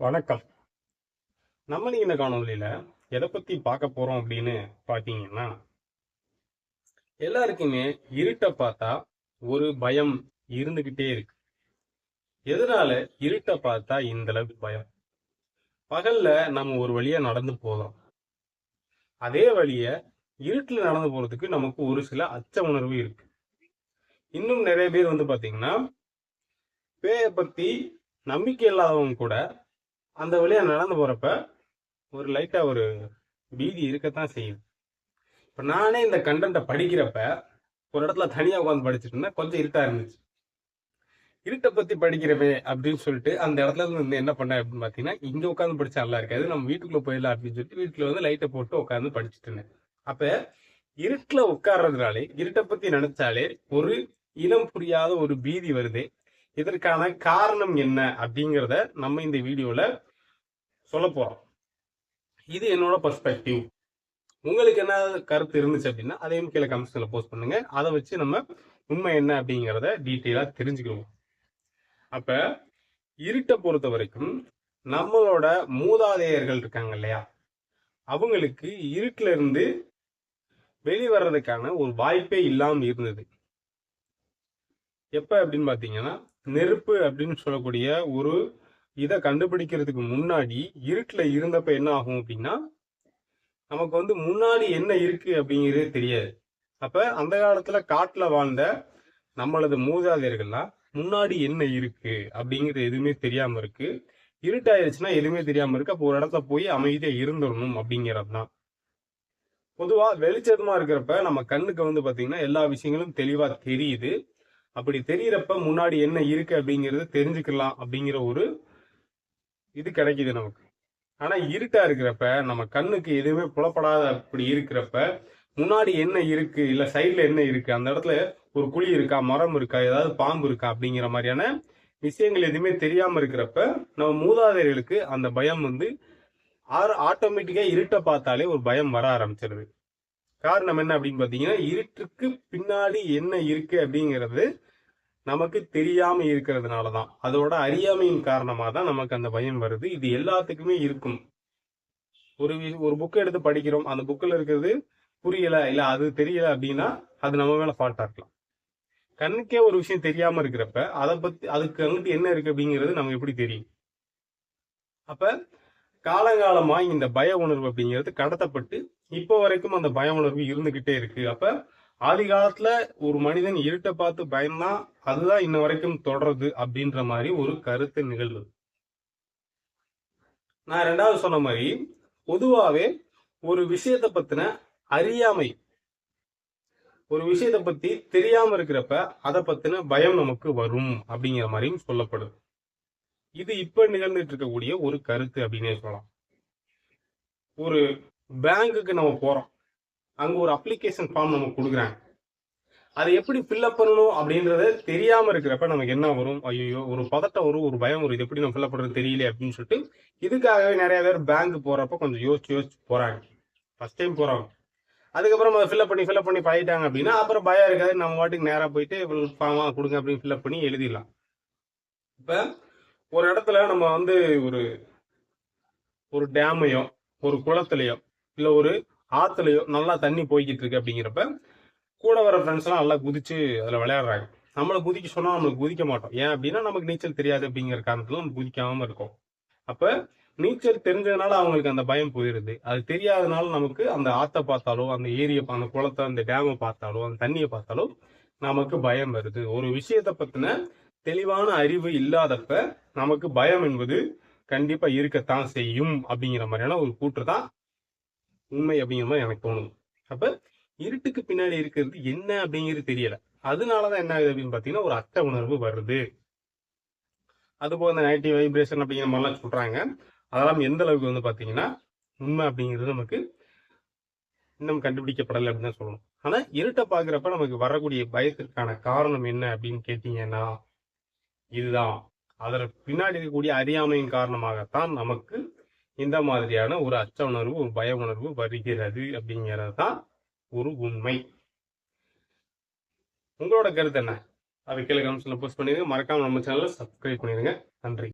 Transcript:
வணக்கம். நம்ம இந்த காணொலியில எதை பத்தி பார்க்க போறோம் அப்படின்னு பாத்தீங்கன்னா எல்லாருக்குமே இருட்டை பார்த்தா ஒரு பயம் இருந்துகிட்டே இருக்கு. எதனால இருட்டை பார்த்தா இந்த அளவுக்கு பயம்? பகல்ல நம்ம ஒரு வழியா நடந்து போறோம். அதே வழிய இருட்டுல நடந்து போறதுக்கு நமக்கு ஒரு சில அச்ச உணர்வு இருக்கு. இன்னும் நிறைய பேர் வந்து பாத்தீங்கன்னா பேயை பத்தி நம்பிக்கை இல்லாதவங்க கூட அந்த வழியா நடந்து போறப்ப ஒரு லைட்டாக ஒரு பீதி இருக்கத்தான் செய்யும். இப்போ நானே இந்த கண்டென்ட்டை படிக்கிறப்ப ஒரு இடத்துல தனியாக உட்காந்து படிச்சுட்டு இருந்தேன். கொஞ்சம் இருட்டாக இருந்துச்சு. இருட்டை பற்றி படிக்கிறவே அப்படின்னு சொல்லிட்டு அந்த இடத்துல இருந்து என்ன பண்ணேன் அப்படின்னு பார்த்தீங்கன்னா இங்கே உட்காந்து படித்தா நல்லா இருக்காது. நம்ம வீட்டுக்குள்ளே போயிடலாம் அப்படின்னு சொல்லிட்டு வீட்டில் வந்து லைட்டை போட்டு உட்காந்து படிச்சுட்டு இருந்தேன். அப்போ இருட்டில் உட்கார்றதுனாலே இருட்டை பற்றி நினச்சாலே ஒரு இனம் புரியாத ஒரு பீதி வருது. இதற்கான காரணம் என்ன அப்படிங்கிறத நம்ம இந்த வீடியோவில் சொல்ல போறோம் இது என்னோட பர்ஸ்பெக்டிவ் உங்களுக்கு என்ன கருத்து இருந்துச்சு அப்படின்னா அதையும் கீழே கமெண்ட்ஸில் போஸ்ட் பண்ணுங்க. அதை வச்சு நம்ம உண்மை என்ன அப்படிங்கிறத டீட்டெயிலாக தெரிஞ்சுக்கிடுவோம். அப்ப இருட்டை பொறுத்த வரைக்கும் நம்மளோட மூதாதையர்கள் இருக்காங்க இல்லையா? அவங்களுக்கு இருட்டுல இருந்து வெளிவரதுக்கான ஒரு வாய்ப்பே இல்லாமல் இருந்தது. எப்ப அப்படின்னு பார்த்தீங்கன்னா நெருப்பு அப்படின்னு சொல்லக்கூடிய ஒரு இதை கண்டுபிடிக்கிறதுக்கு முன்னாடி இருட்டில் இருந்தப்ப என்ன ஆகும் அப்படின்னா நமக்கு வந்து முன்னாடி என்ன இருக்கு அப்படிங்கிறதே தெரியாது. அப்ப அந்த காலத்துல காட்டுல வாழ்ந்த நம்மளது மூதாதையர்கள்லாம் முன்னாடி என்ன இருக்கு அப்படிங்கிறது எதுவுமே தெரியாம இருக்கு. இருட்டாயிருச்சுன்னா எதுவுமே தெரியாம இருக்கு. அப்போ ஒரு இடத்துல போய் அமைதியா இருந்துடணும் அப்படிங்கிறது தான் பொதுவா வெளிச்சமா இருக்கிறப்ப நம்ம கண்ணுக்கு வந்து பாத்தீங்கன்னா எல்லா விஷயங்களும் தெளிவா தெரியுது. அப்படி தெரியறப்ப முன்னாடி என்ன இருக்கு அப்படிங்கறது தெரிஞ்சுக்கலாம் அப்படிங்கிற ஒரு இது கிடைக்குது நமக்கு. ஆனா இருட்டா இருக்கிறப்ப நம்ம கண்ணுக்கு எதுவுமே புலப்படாத அப்படி இருக்கிறப்ப முன்னாடி என்ன இருக்கு இல்ல சைட்ல என்ன இருக்கு அந்த இடத்துல ஒரு குழி இருக்கா மரம் இருக்கா ஏதாவது பாம்பு இருக்கா அப்படிங்கிற மாதிரியான விஷயங்கள் எதுவுமே தெரியாம இருக்கிறப்ப நம்ம மூதாதையர்களுக்கு அந்த பயம் வந்து ஆட்டோமேட்டிக்கா இருட்டை பார்த்தாலே ஒரு பயம் வர ஆரம்பிச்சிருது. காரணம் என்ன அப்படின்னு பாத்தீங்கன்னா இருட்டுக்கு பின்னாடி என்ன இருக்கு அப்படிங்கிறது நமக்கு தெரியாம இருக்கிறதுனால தான் அதோட அறியாமையின் காரணமாக தான் நமக்கு அந்த பயம் வருது. இது எல்லாத்துக்குமே இருக்கும். ஒரு ஒரு புக்கை எடுத்து படிக்கிறோம். அந்த புக்கில் இருக்கிறது புரியல இல்ல அது தெரியல அப்படின்னா அது நம்ம மேல ஃபால்ட்டா இருக்கலாம். கண்ணுக்கே ஒரு விஷயம் தெரியாம இருக்கிறப்ப அதை பத்தி அதுக்கு அங்கிட்டு என்ன இருக்கு அப்படிங்கிறது நமக்கு எப்படி தெரியும்? அப்ப காலங்காலமா இந்த பய உணர்வு அப்படிங்கிறது கடத்தப்பட்டு இப்போ வரைக்கும் அந்த பய உணர்வு இருந்துகிட்டே இருக்கு. அப்ப ஆதி காலத்துல ஒரு மனிதன் இருட்டை பார்த்து பயந்தான் அதுதான் இன்ன வரைக்கும் தொடருது அப்படின்ற மாதிரி ஒரு கருத்து நிகழ்வு. நான் ரெண்டாவது சொன்ன மாதிரி பொதுவாவே ஒரு விஷயத்தை பத்தின அறியாமை ஒரு விஷயத்தை பத்தி தெரியாம இருக்கிறப்ப அதை பத்தின பயம் நமக்கு வரும் அப்படிங்கிற மாதிரியும் சொல்லப்படுது. இது இப்ப நிகழ்ந்துட்டு இருக்கக்கூடிய ஒரு கருத்து அப்படின்னே சொல்லலாம். ஒரு பேங்குக்கு நம்ம போறோம். அங்கே ஒரு அப்ளிகேஷன் ஃபார்ம் நமக்கு கொடுக்குறாங்க. அதை எப்படி ஃபில்அப் பண்ணணும் அப்படின்றத தெரியாமல் இருக்கிறப்ப நமக்கு என்ன வரும்? ஐயோ ஒரு பதட்டம் வரும் ஒரு பயம் வரும். இது எப்படி நம்ம ஃபில்அப் பண்ணுறது தெரியல அப்படின்னு சொல்லிட்டு இதுக்காகவே நிறைய பேர் பேங்க் போகிறப்ப கொஞ்சம் யோசிச்சு யோசிச்சு போகிறாங்க ஃபர்ஸ்ட் டைம் போகிறாங்க அதுக்கப்புறம் அதை ஃபில்அப் பண்ணி ஃபில்அப் பண்ணி பழகிட்டாங்க அப்படின்னா அப்புறம் பயம் இருக்காது. நம்ம வாட்டுக்கு நேராக போயிட்டு ஃபார்மா கொடுங்க அப்படின்னு ஃபில்அப் பண்ணி எழுதிடலாம். இப்போ ஒரு இடத்துல நம்ம வந்து ஒரு ஒரு டேமையோ ஒரு குளத்துலையோ இல்லை ஒரு ஆற்றுலையோ நல்லா தண்ணி போய்கிட்டு இருக்கு அப்படிங்கிறப்ப கூட வர ஃப்ரெண்ட்ஸ்லாம் நல்லா குதிச்சு அதில் விளையாடுறாங்க. நம்மளை குதிக்க சொன்னால் நம்மளுக்கு குதிக்க மாட்டோம். ஏன் அப்படின்னா நமக்கு நீச்சல் தெரியாது அப்படிங்கிற காரணத்தில் நம்ம குதிக்காமல் இருக்கோம். அப்போ நீச்சல் தெரிஞ்சதுனால அவங்களுக்கு அந்த பயம் போயிடுது அது தெரியாதனால நமக்கு அந்த ஆற்றை பார்த்தாலோ அந்த ஏரியை அந்த குளத்தை அந்த டேமை பார்த்தாலோ அந்த தண்ணியை பார்த்தாலோ நமக்கு பயம் வருது. ஒரு விஷயத்த பற்றின தெளிவான அறிவு இல்லாதப்ப நமக்கு பயம் என்பது கண்டிப்பாக இருக்கத்தான் செய்யும் அப்படிங்கிற மாதிரியான ஒரு கூற்று தான் உண்மை அப்படிங்கிற மாதிரி எனக்கு தோணுது. அப்ப இருட்டுக்கு பின்னாடி இருக்கிறது என்ன அப்படிங்கிறது தெரியல. அதனாலதான் என்ன ஆகுது அப்படின்னு பாத்தீங்கன்னா ஒரு அச்ச உணர்வு வருது. அதுபோல் இந்த நைட்டி வைப்ரேஷன் அப்படிங்கிற மாதிரிலாம் சொல்றாங்க. அதெல்லாம் எந்த அளவுக்கு வந்து பாத்தீங்கன்னா உண்மை அப்படிங்கிறது நமக்கு இன்னும் கண்டுபிடிக்கப்படலை அப்படின்னு தான் சொல்லணும். ஆனா இருட்டை பாக்குறப்ப நமக்கு வரக்கூடிய பயத்திற்கான காரணம் என்ன அப்படின்னு கேட்டீங்கன்னா இதுதான். அதற்கு பின்னாடி இருக்கக்கூடிய அறியாமையின் காரணமாகத்தான் நமக்கு இந்த மாதிரியான ஒரு அச்ச உணர்வு ஒரு பய உணர்வு வருகிறது அப்படிங்கிறது தான் ஒரு உண்மை. உங்களோட கருத்து என்ன? அதை கீழே கமெண்ட்ஸில் போஸ்ட் பண்ணிடுங்க. மறக்காமல் நம்ம சேனலில் சப்ஸ்கிரைப் பண்ணிடுங்க. நன்றி.